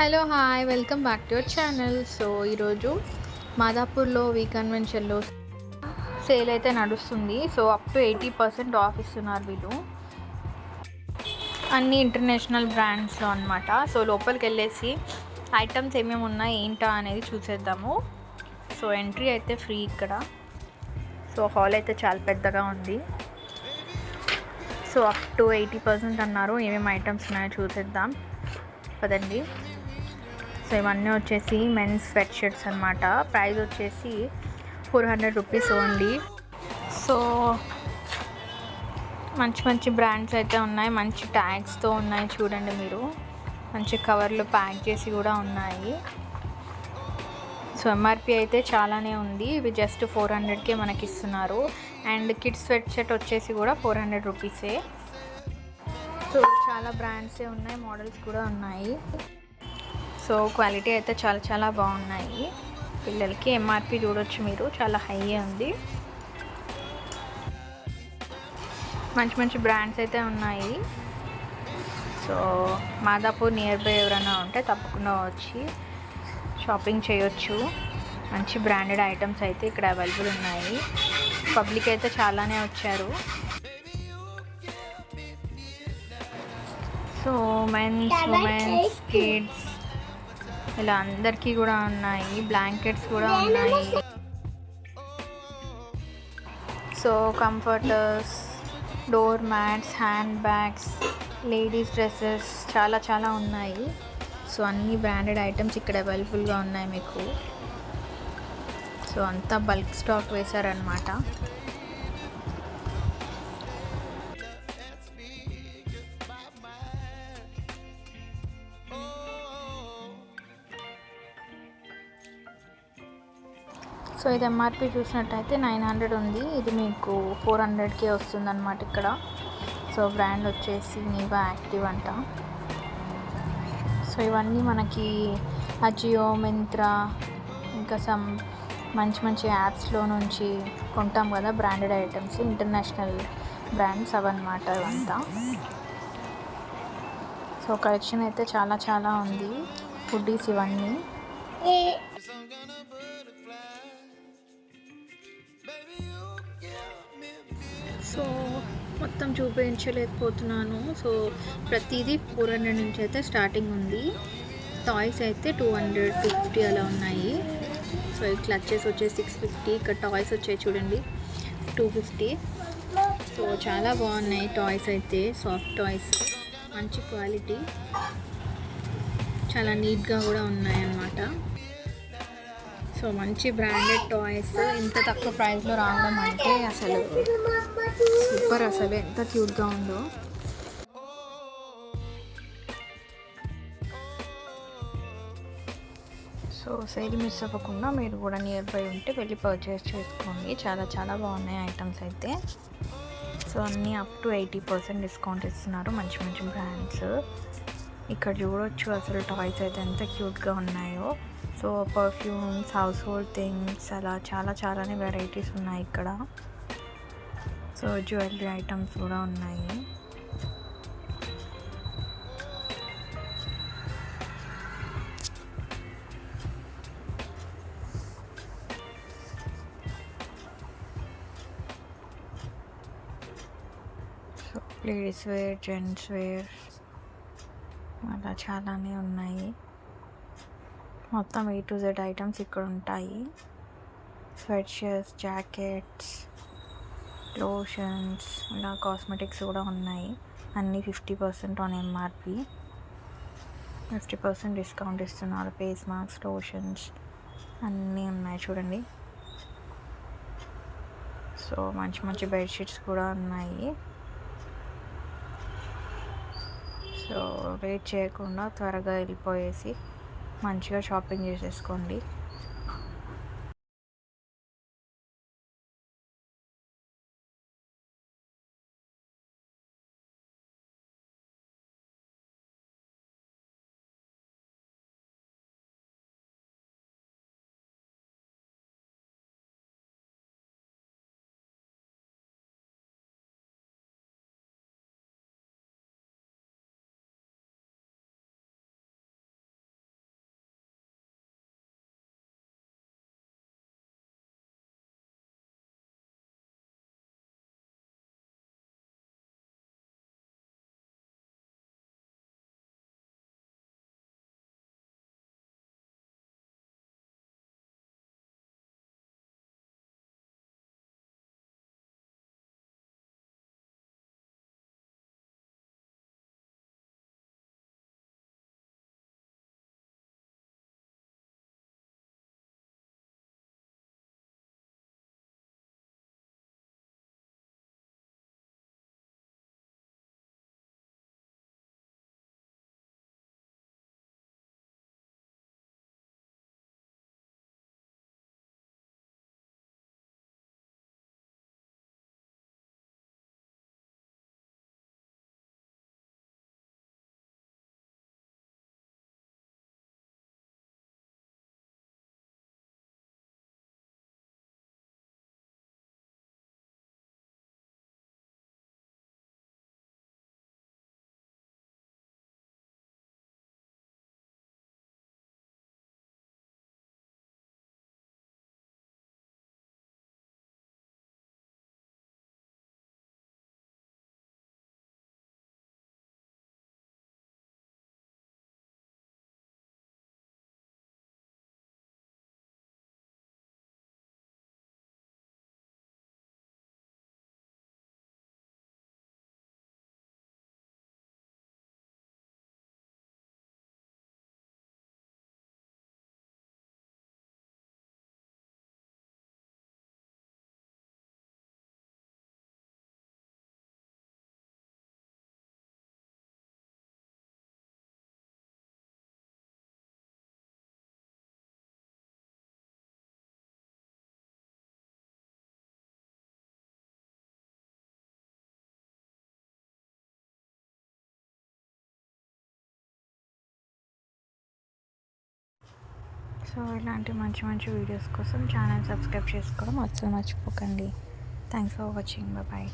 Hello hi welcome back to your channel. So ఈరోజు మాదాపూర్లో V కన్వెన్షన్లో సేల్ అయితే నడుస్తుంది. So up to eighty percent off ఇస్తున్నారు వీళ్ళు. అన్ని ఇంటర్నేషనల్ బ్రాండ్స్లో అనమాట సో లోపలికి వెళ్ళేసి ఐటమ్స్ ఏమేమి ఉన్నాయి ఏంటా అనేది చూసేద్దాము. సో ఎంట్రీ అయితే ఫ్రీ ఇక్కడ. సో హాల్ అయితే చాలా పెద్దగా ఉంది. So up to eighty percent అన్నారు. ఏమేమి ఐటమ్స్ ఉన్నాయో చూసేద్దాం. పదండి. సో ఇవన్నీ వచ్చేసి మెన్స్ స్వెట్ షర్ట్స్ అనమాట ప్రైస్ వచ్చేసి four hundred rupees only so మంచి మంచి బ్రాండ్స్ అయితే ఉన్నాయి. మంచి ట్యాగ్స్తో ఉన్నాయి చూడండి మీరు. మంచి కవర్లు ప్యాక్ చేసి కూడా ఉన్నాయి. సో ఎంఆర్పి అయితే చాలానే ఉంది. ఇవి జస్ట్ ఫోర్ హండ్రెడ్కే మనకి ఇస్తున్నారు. అండ్ కిడ్స్ స్వెట్ షర్ట్ వచ్చేసి కూడా ఫోర్ హండ్రెడ్ రూపీసే సో చాలా బ్రాండ్సే ఉన్నాయి. మోడల్స్ కూడా ఉన్నాయి. సో క్వాలిటీ అయితే చాలా చాలా బాగున్నాయి. పిల్లలకి ఎంఆర్పి చూడొచ్చు మీరు చాలా హై ఉంది. మంచి మంచి బ్రాండ్స్ అయితే ఉన్నాయి. సో మాదాపూర్ నియర్ బై ఎవరైనా ఉంటే తప్పకుండా వచ్చి షాపింగ్ చేయొచ్చు. మంచి బ్రాండెడ్ ఐటమ్స్ అయితే ఇక్కడ అవైలబుల్ ఉన్నాయి. పబ్లిక్ అయితే చాలానే వచ్చారు. సో మెన్స్ ఉమెన్స్ కిడ్స్ ఇలా అందరికీ కూడా ఉన్నాయి బ్లాంకెట్స్ కూడా ఉన్నాయి. So comforters door mats hand bags ladies dresses చాలా చాలా ఉన్నాయి. సో అన్ని బ్రాండెడ్ ఐటమ్స్ ఇక్కడ అవైలబుల్గా ఉన్నాయి మీకు. సో అంతా బల్క్ స్టాక్ వేశారనమాట సో ఇది ఎంఆర్పి చూసినట్టయితే నైన్ హండ్రెడ్ ఉంది. ఇది మీకు ఫోర్ హండ్రెడ్కే వస్తుంది అనమాట ఇక్కడ. సో బ్రాండ్ వచ్చేసి నీవా యాక్టివ్ అంట. సో ఇవన్నీ మనకి అజియో మింత్రా ఇంకా సమ్ మంచి మంచి యాప్స్లో నుంచి కొంటాం కదా బ్రాండెడ్ ఐటమ్స్. ఇంటర్నేషనల్ బ్రాండ్స్ అవన్నమాట ఇవంతా. సో కలెక్షన్ అయితే చాలా చాలా ఉంది. ఫుడ్డీస్ ఇవన్నీ. సో మొత్తం చూపించలేకపోతున్నాను. సో ప్రతిదీ ఫోర్ హండ్రెడ్ నుంచి అయితే స్టార్టింగ్ ఉంది. టాయ్స్ అయితే టూ హండ్రెడ్ టూ ఫిఫ్టీ అలా ఉన్నాయి. సో ఈ క్లచ్చెస్ వచ్చేసి సిక్స్ ఫిఫ్టీ. ఇక్కడ టాయ్స్ వచ్చాయి చూడండి టూ ఫిఫ్టీ. సో చాలా బాగున్నాయి టాయ్స్ అయితే సాఫ్ట్ టాయ్స్. మంచి క్వాలిటీ. చాలా నీట్గా కూడా ఉన్నాయి అన్నమాట సో మంచి బ్రాండెడ్ టాయ్స్ ఇంత తక్కువ ప్రైస్లో రావడం అంటే అసలు సూపర్ అసలు. ఎంత క్యూట్గా ఉందో. సో సేల్ మిస్ అవ్వకుండా మీరు కూడా నియర్ బై ఉంటే వెళ్ళి పర్చేస్ చేసుకోండి. చాలా చాలా బాగున్నాయి ఐటమ్స్ అయితే. సో అన్నీ up to eighty percent discount ఇస్తున్నారు మంచి మంచి బ్రాండ్స్ ఇక్కడ చూడొచ్చు అసలు టాయ్స్ అయితే ఎంత క్యూట్గా ఉన్నాయో. So perfumes house hold things అలా చాలా చాలానే వెరైటీస్ ఉన్నాయి ఇక్కడ. సో జ్యువెలరీ ఐటమ్స్ కూడా ఉన్నాయి. So ladies wear gents wear అలా చాలానే ఉన్నాయి. మొత్తం ఏ టు జెడ్ ఐటమ్స్ ఇక్కడ ఉంటాయి. స్వెట్షర్ట్స్ జాకెట్స్ లోషన్స్ ఇలా కాస్మెటిక్స్ కూడా ఉన్నాయి. అన్నీ fifty percent on MRP fifty percent discount ఇస్తున్నారు. ఫేస్ మాస్క్ లోషన్స్ అన్నీ ఉన్నాయి చూడండి. సో మంచి మంచి బెడ్షీట్స్ కూడా ఉన్నాయి. సో వెయిట్ చేయకుండా త్వరగా వెళ్ళిపోయేసి మంచిగా షాపింగ్ చేసేసుకోండి. సో ఇలాంటి మంచి మంచి వీడియోస్ కోసం ఛానల్ సబ్స్క్రైబ్ చేసుకోవడం అస్సలు మర్చిపోకండి. Thanks for watching. బాయ్